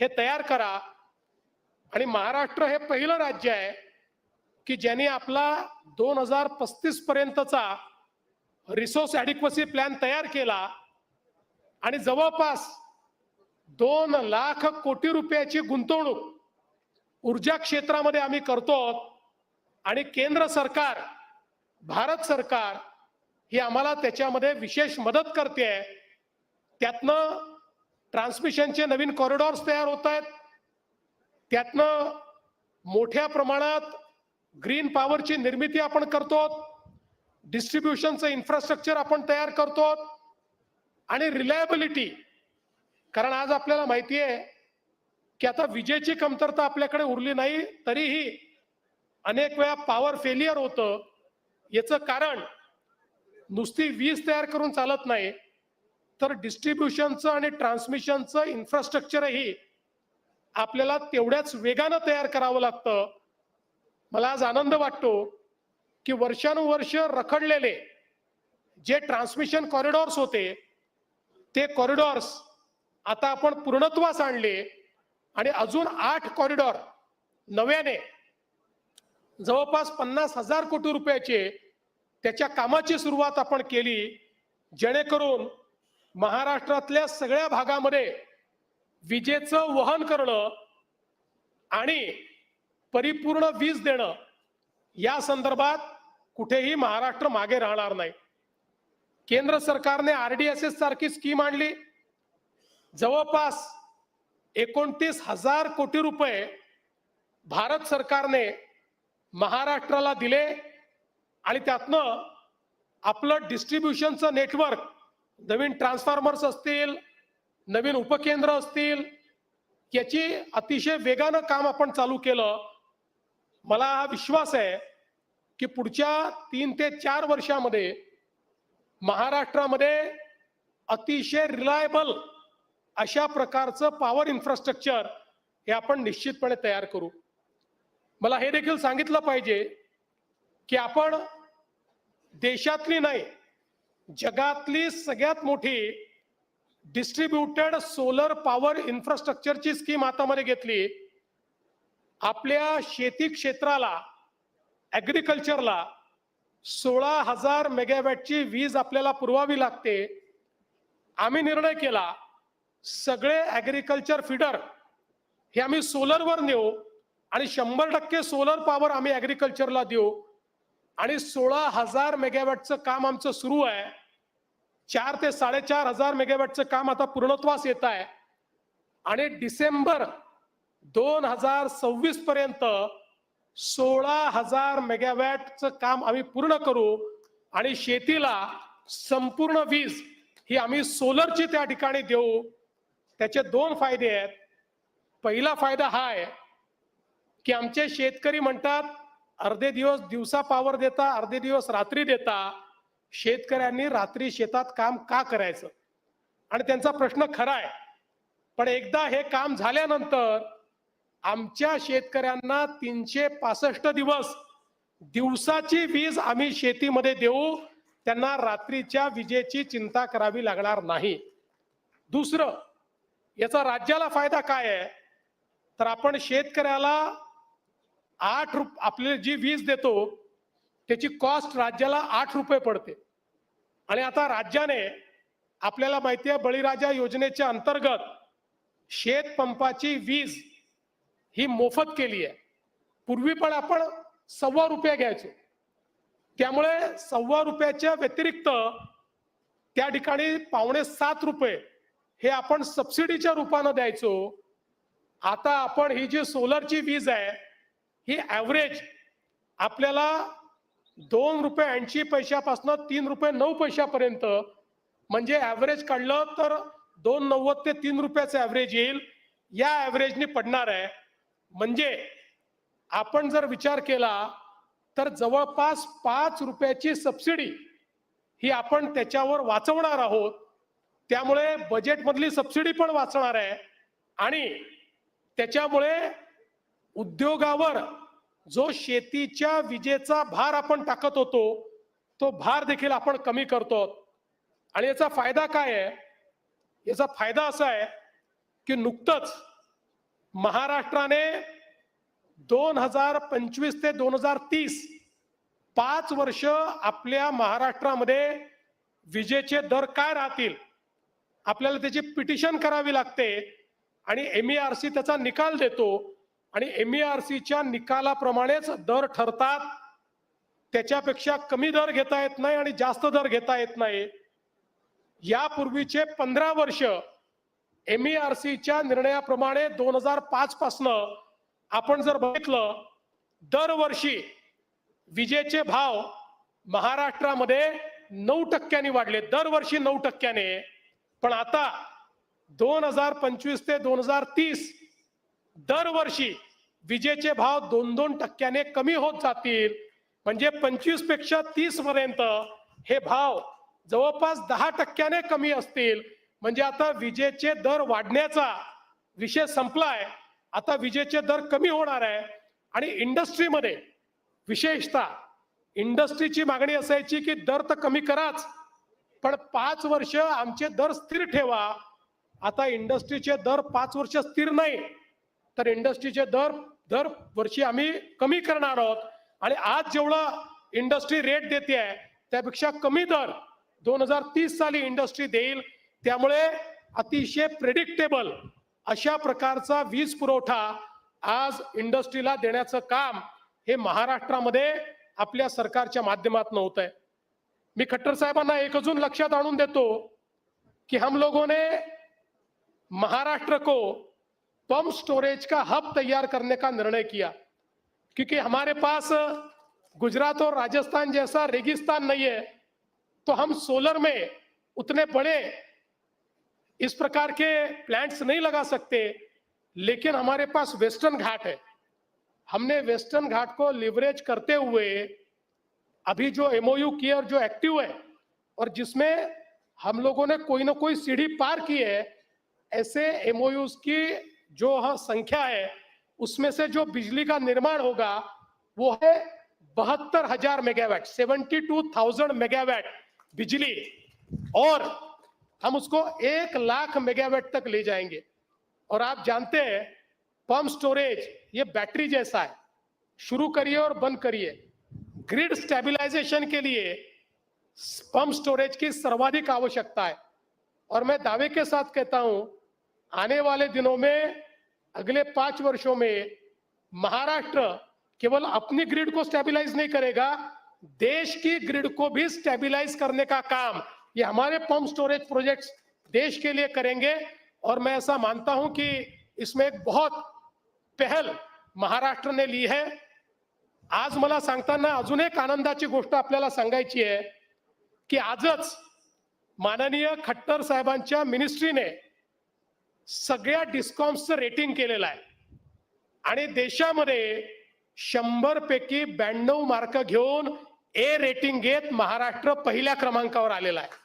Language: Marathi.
हे तयार करा. आणि महाराष्ट्र हे पहिलं राज्य आहे की ज्यांनी आपला दोन हजार पस्तीस पर्यंतचा रिसोर्स ॲडिक्वसी प्लॅन तयार केला. आणि जवळपास दोन लाख कोटी रुपयाची गुंतवणूक ऊर्जा क्षेत्रामध्ये आम्ही करतो आणि केंद्र सरकार भारत सरकार ही आम्हाला त्याच्यामध्ये विशेष मदत करते त्यातनं ट्रान्समिशनचे नवीन कॉरिडॉर्स तयार होत आहेत. त्यातनं मोठ्या प्रमाणात ग्रीन पॉवरची निर्मिती आपण करतो डिस्ट्रीब्युशनचं इन्फ्रास्ट्रक्चर आपण तयार करतो आणि रिलायबिलिटी कारण आज आपल्याला माहिती आहे की आता विजेची कमतरता आपल्याकडे उरली नाही तरीही अनेक वेळा पॉवर फेलियर होतं. याचं कारण नुसती वीज तयार करून चालत नाही. तर डिस्ट्रीब्युशनचं आणि ट्रान्समिशनचं इन्फ्रास्ट्रक्चरही आपल्याला तेवढ्याच वेगानं तयार करावं लागतं. मला आज आनंद वाटतो की वर्षानुवर्ष रखडलेले जे ट्रान्समिशन कॉरिडॉर्स होते ते कॉरिडॉर्स आता आपण पूर्णत्वास आणले आणि अजून आठ कॉरिडॉर नव्याने जवळपास पन्नास हजार कोटी रुपयाचे त्याच्या कामाची सुरुवात आपण केली जेणेकरून महाराष्ट्रातल्या सगळ्या भागामध्ये विजेचं वहन करणं आणि परिपूर्ण वीज देणं या संदर्भात कुठेही महाराष्ट्र मागे राहणार नाही. केंद्र सरकारने आर डी एस सारखी स्कीम आणली. जवळपास एकोणतीस हजार कोटी रुपये भारत सरकारने महाराष्ट्राला दिले आणि त्यातनं आपलं डिस्ट्रीब्युशनचं नेटवर्क नवीन ट्रान्सफॉर्मर्स असतील नवीन उपकेंद्र असतील याची अतिशय वेगानं काम आपण चालू केलं. मला हा विश्वास आहे की पुढच्या तीन ते चार वर्षामध्ये महाराष्ट्रामध्ये अतिशय रिलायबल अशा प्रकारचं पॉवर इन्फ्रास्ट्रक्चर हे आपण निश्चितपणे तयार करू. मला हे देखील सांगितलं पाहिजे की आपण देशातली नाही जगातली सगळ्यात मोठी डिस्ट्रीब्युटेड सोलर पॉवर इन्फ्रास्ट्रक्चरची स्कीम हातामध्ये घेतली. आपल्या शेती क्षेत्राला ॲग्रिकल्चरला सोळा हजार मेगावॅटची वीज आपल्याला पुरवावी लागते. आम्ही निर्णय केला सगळे ॲग्रिकल्चर फिडर हे आम्ही सोलरवर नेऊ आणि शंभर टक्के सोलर पॉवर आम्ही ॲग्रिकल्चरला देऊ. आणि सोळा हजार मेगावॅटचं काम आमचं सुरू आहे. चार ते साडेचार हजार मेगावॅटचं काम आता पूर्णत्वास येत आहे. आणि डिसेंबर दोन हजार सव्वीस पर्यंत सोळा हजार मेगावॅटचं काम आम्ही पूर्ण करू आणि शेतीला संपूर्ण वीज ही आम्ही सोलरची त्या ठिकाणी देऊ. त्याचे दोन फायदे आहेत. पहिला फायदा हा आहे की आमचे शेतकरी म्हणतात अर्धे दिवस दिवसा पावर देता अर्धे दिवस रात्री देता. शेतकऱ्यांनी रात्री शेतात काम का करायचं? आणि त्यांचा प्रश्न खरा आहे. पण एकदा हे काम झाल्यानंतर आमच्या शेतकऱ्यांना तीनशे पासष्ट दिवस दिवसाची वीज आम्ही शेतीमध्ये देऊ त्यांना रात्रीच्या विजेची चिंता करावी लागणार नाही. दुसरं याचा राज्याला फायदा काय आहे? तर आपण शेतकऱ्याला आठ रुप आपल्याला जी वीज देतो त्याची कॉस्ट राज्याला आठ रुपये पडते. आणि आता राज्याने आपल्याला माहिती आहे बळीराजा योजनेच्या अंतर्गत शेत पंपाची वीज ही मोफत केली आहे. पूर्वी पण आपण सव्वा रुपये घ्यायचो. त्यामुळे सव्वा रुपयाच्या व्यतिरिक्त त्या ठिकाणी पावणे सात रुपये हे आपण सबसिडीच्या रूपानं द्यायचो. आता आपण ही जी सोलरची वीज आहे ही ॲव्हरेज आपल्याला दोन रुपये ऐंशी पैशापासून तीन रुपये नऊ पैशापर्यंत म्हणजे ॲव्हरेज काढलं तर दोन नव्वद ते तीन रुपयाचं ॲव्हरेज येईल. या ॲव्हरेजने पडणार आहे. म्हणजे आपण जर विचार केला तर जवळपास पाच रुपयाची सबसिडी ही आपण त्याच्यावर वाचवणार आहोत. त्यामुळे बजेटमधली सबसिडी पण वाचणार आहे. आणि त्याच्यामुळे उद्योगावर जो शेतीच्या विजेचा भार आपण टाकत होतो तो भार देखील आपण कमी करतो. आणि याचा फायदा काय आहे? याचा फायदा असा आहे की नुकतंच महाराष्ट्राने दोन हजार पंचवीस ते दोन हजार तीस पाच वर्ष आपल्या महाराष्ट्रामध्ये विजेचे दर काय राहतील? आपल्याला त्याची पिटिशन करावी लागते आणि एम ई आर सी त्याचा निकाल देतो. आणि एम सीच्या निकालाप्रमाणेच दर ठरतात. त्याच्यापेक्षा कमी दर घेता येत नाही आणि जास्त दर घेता येत नाही. यापूर्वीचे पंधरा वर्ष एम ई आर सीच्या निर्णयाप्रमाणे दोन हजार पाच पासनं आपण जर बघितलं दरवर्षी विजेचे भाव महाराष्ट्रामध्ये नऊ टक्क्यांनी वाढले. दरवर्षी नऊ टक्क्याने. पण आता दोन हजार पंचवीस ते दोन हजार तीस दरवर्षी विजेचे भाव दोन दोन टक्क्याने कमी होत जातील. म्हणजे पंचवीसपेक्षा तीस पर्यंत हे भाव जवळपास दहा टक्क्याने कमी असतील. म्हणजे आता विजेचे दर वाढण्याचा विषय संपलाय. आता विजेचे दर कमी होणार आहे. आणि इंडस्ट्रीमध्ये विशेषतः इंडस्ट्रीची मागणी असायची की दर तर कमी कराच पण पाच वर्ष आमचे दर स्थिर ठेवा. आता इंडस्ट्रीचे दर पाच वर्ष स्थिर नाही. तर इंडस्ट्रीचे दर दर वर्षी आम्ही कमी करणार आहोत. आणि आज जेवढं इंडस्ट्री रेट देते आहे त्यापेक्षा कमी दर दोन हजार तीस साली इंडस्ट्री देईल. त्यामुळे अतिशय प्रेडिक्टेबल अशा प्रकारचा वीज पुरवठा आज इंडस्ट्रीला देण्याचं काम हे महाराष्ट्रामध्ये आपल्या सरकारच्या माध्यमातून होत आहे मी खट्टर साहेबांना एक अजून लक्षात आणून देतो कि हम लोगों ने महाराष्ट्र को पंप स्टोरेज का हब तैयार करने का निर्णय किया। क्योंकि हमारे पास गुजरात और राजस्थान जैसा रेगिस्तान नहीं है तो हम सोलर में उतने बड़े इस प्रकार के प्लांट्स नहीं लगा सकते, लेकिन हमारे पास वेस्टर्न घाट है। हमने वेस्टर्न घाट को लिवरेज करते हुए अभी जो एमओयू की और जो एक्टिव है, और जिसमें हम लोगों ने कोई ना कोई सीढ़ी पार की है, ऐसे एमओयूज की जो हाँ संख्या है, उसमें से जो बिजली का निर्माण होगा, वो है बहत्तर हज़ार megawatt seventy two thousand megawatt बिजली। और हम उसको एक लाख मेगावाट तक ले जाएँगे। और आप जानते हैं, पंप स्टोरेज, ये बैटरी जैसा है। शुरू करिए और बंद करिए। ग्रिड स्टेबलाइजेशन के लिए पंप स्टोरेज की सर्वाधिक आवश्यकता है। और मैं दावे के साथ कहता हूँ, आने वाले दिनों में अगले पाँच वर्षों में महाराष्ट्र केवल अपनी ग्रिड को स्टेबलाइज नहीं करेगा, देश की ग्रिड को भी स्टेबलाइज करने का काम। ये हमारे पंप स्टोरेज प्रोजेक्ट्स देश के लिए करेंगे और मैं ऐसा मानता हूँ कि इसमें एक बहुत पहल महाराष्ट्र ने ली है। आज मला सांगताना अजून एक आनंदाची गोष्ट आपल्याला सांगायची आहे की आजच माननीय खट्टर साहेबांच्या मिनिस्ट्रीने सगळ्या डिस्कॉम्सचं रेटिंग केलेलं आहे. आणि देशामध्ये शंभर पैकी ब्याण्णव मार्क घेऊन ए रेटिंग घेत महाराष्ट्र पहिल्या क्रमांकावर आलेला आहे.